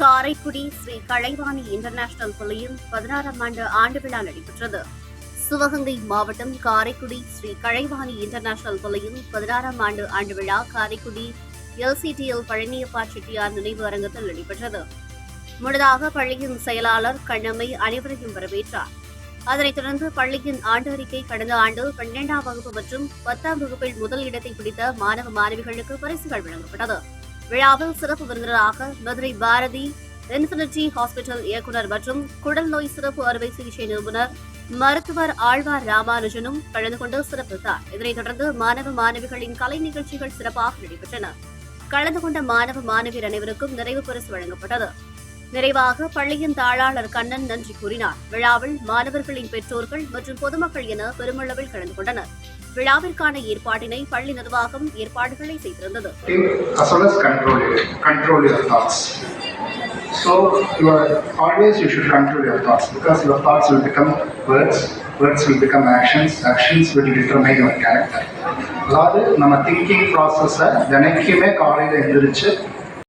Karaikudi Sri Kalaivani international பள்ளியின் பதினாறாம் ஆண்டு ஆண்டு விழா நடைபெற்றது. சிவகங்கை மாவட்டம் காரைக்குடி ஸ்ரீ கலைவாணி இன்டர்நேஷனல் பள்ளியின் பதினாறாம் ஆண்டு ஆண்டு விழா காரைக்குடி எல்சிடிஎல் பழனியப்பா செட்டியார் நினைவு அரங்கத்தில் நடைபெற்றது. முன்னதாக பள்ளியின் செயலாளர் கண்ணம்மை அனைவரையும் வரவேற்றார். அதனைத் தொடர்ந்து பள்ளியின் ஆண்டு அறிக்கை கடந்த ஆண்டு பன்னிரெண்டாம் வகுப்பு மற்றும் பத்தாம் வகுப்பில் முதல் இடத்தை பிடித்த மாணவ மாணவிகளுக்கு பரிசுகள் வழங்கப்பட்டது. விழாவில் சிறப்பு விருந்தினராக மதுரை பாரதி இன்ஃபினிட்டி ஹாஸ்பிட்டல் இயக்குநர் மற்றும் குடல் நோய் சிறப்பு அறுவை சிகிச்சை நிபுணர் மருத்துவர் ஆழ்வார் ராமானுஜனும் கலந்து கொண்டு சிறப்பித்தார். இதனைத் தொடர்ந்து மாணவ மாணவிகளின் கலை நிகழ்ச்சிகள் சிறப்பாக நடைபெற்றன. கலந்து கொண்ட மாணவ மாணவியர் அனைவருக்கும் நிறைவு பரிசு வழங்கப்பட்டது. நிறைவாக பள்ளியின் தாளாளர் கண்ணன் நன்றி கூறினார் விழாவில் மாணவர்களின் பெற்றோர்கள் மற்றும் பொதுமக்கள் என பெருமளவில் கலந்து கொண்டனர் விழாவிற்கான ஏற்பாட்டினை பள்ளி நிர்வாகம் ஏற்பாடுகளை செய்திருந்தது So you are, always you should control your thoughts because your thoughts will become words, words will become actions, actions will determine your character. அதாவது நம்ம திங்கிங் ப்ராசஸை தினைக்குமே காலையில் எழுந்திரிச்சு